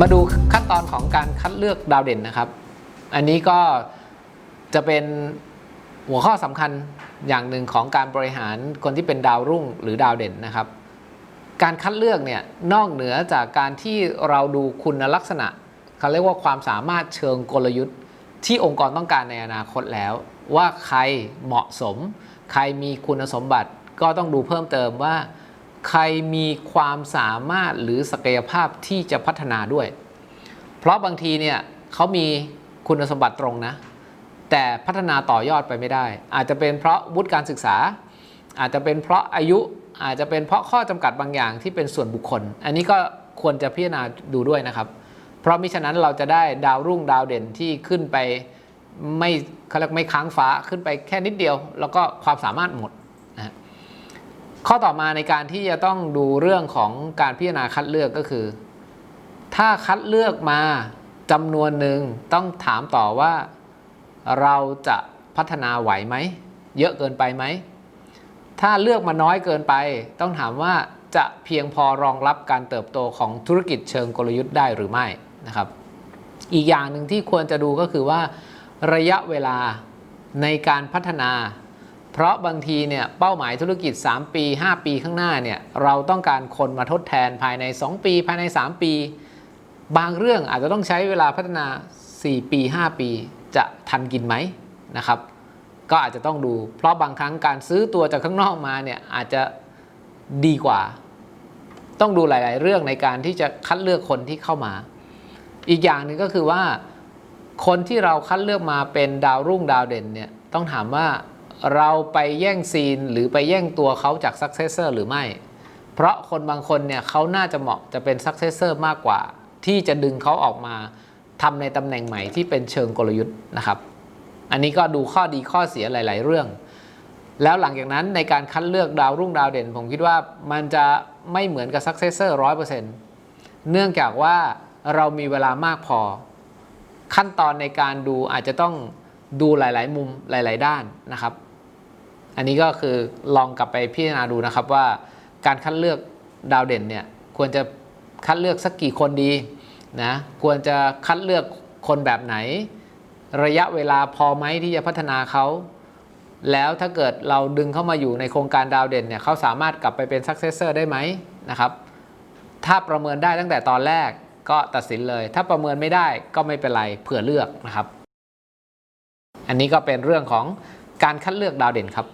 มาดูขั้นตอนของการคัดเลือกดาวเด่นนะครับ อันนี้ก็จะเป็นหัวข้อสำคัญอย่างหนึ่งของการบริหารคนที่เป็นดาวรุ่งหรือดาวเด่นนะครับ การคัดเลือกเนี่ยนอกเหนือจากการที่เราดูคุณลักษณะเขาเรียกว่าความสามารถเชิงกลยุทธ์ ที่องค์กรต้องการในอนาคตแล้ว ว่าใครเหมาะสม ใครมีคุณสมบัติก็ต้องดูเพิ่มเติมว่า ใครมีความสามารถหรือศักยภาพที่จะพัฒนาด้วย เพราะบางทีเนี่ยเขามีคุณสมบัติตรงนะ แต่พัฒนาต่อยอดไปไม่ได้ อาจจะเป็นเพราะวุฒิการศึกษา อาจจะเป็นเพราะอายุอาจจะเป็นเพราะข้อจำกัดบางอย่างที่เป็นส่วนบุคคล อันนี้ก็ควรจะพิจารณาดูด้วยนะครับ เพราะมิฉะนั้นเราจะได้ดาวรุ่งดาวเด่นที่ขึ้นไปไม่เขาเรียกไม่ค้างฟ้าขึ้นไปแค่นิดเดียว แล้วก็ความสามารถหมดนะฮะ ข้อต่อมาในการที่จะต้องดูเรื่องของการพิจารณาคัดเลือกก็คือ ถ้าคัดเลือกมาจำนวนหนึ่งต้องถามต่อว่า เราจะพัฒนาไหวไหม เยอะเกินไปไหม ถ้าเลือกมาน้อยเกินไป ต้องถามว่าจะเพียงพอรองรับการเติบโตของธุรกิจเชิงกลยุทธ์ได้หรือไม่นะครับ อีกอย่างหนึ่งที่ควรจะดูก็คือว่า ระยะเวลาในการพัฒนา เพราะบางทีเนี่ยเป้าหมายธุรกิจ 3 ปี 5 ปีข้างหน้าเนี่ยเราต้องการคนมาทดแทนภายใน 2 ปี ภายใน 3 ปี บางเรื่องอาจจะต้องใช้เวลาพัฒนา 4 ปี 5 ปีจะทันกินไหมนะครับ ก็อาจจะต้องดู เพราะบางครั้งการซื้อตัวจากข้างนอกมาเนี่ยอาจจะดีกว่า ต้องดูหลาย ๆ เรื่องในการที่จะคัดเลือกคนที่เข้ามา อีกอย่างหนึ่งก็คือว่า คนที่เราคัดเลือกมาเป็นดาวรุ่งดาวเด่นเนี่ยต้องถามว่า เราไปแย่งซีนหรือไปแย่งตัวเขาจากซักเซสเซอร์หรือไม่ เพราะคนบางคนเนี่ยเขาน่าจะเหมาะจะเป็นซักเซสเซอร์มากกว่า ที่จะดึงเขาออกมาทำในตำแหน่งใหม่ที่เป็นเชิงกลยุทธ์นะครับ อันนี้ก็ดูข้อดีข้อเสียหลาย ๆ เรื่อง แล้วหลังจากนั้นในการคัดเลือกดาวรุ่งดาวเด่น ผมคิดว่ามันจะไม่เหมือนกับซักเซสเซอร์ร้อยเปอร์เซ็นต์เนื่องจากว่าเรามีเวลามากพอ ขั้นตอนในการดูอาจจะต้องดูหลาย ๆ มุมหลาย ๆ ด้านนะครับ อันนี้ก็คือลองกลับไปพิจารณาดูนะครับว่าการคัดเลือกดาวเด่นเนี่ยควรจะคัดเลือกสักกี่คนดีนะควรจะคัดเลือกคนแบบไหน ระยะเวลาพอไหมที่จะพัฒนาเขาแล้วถ้าเกิดเราดึงเข้ามาอยู่ในโครงการดาวเด่นเนี่ยเขาสามารถกลับไปเป็นซักเซสเซอร์ได้ไหมนะครับถ้าประเมินได้ตั้งแต่ตอนแรกก็ตัดสินเลย ถ้าประเมินไม่ได้ก็ไม่เป็นไรเผื่อเลือกนะครับ อันนี้ก็เป็นเรื่องของการคัดเลือกดาวเด่นครับ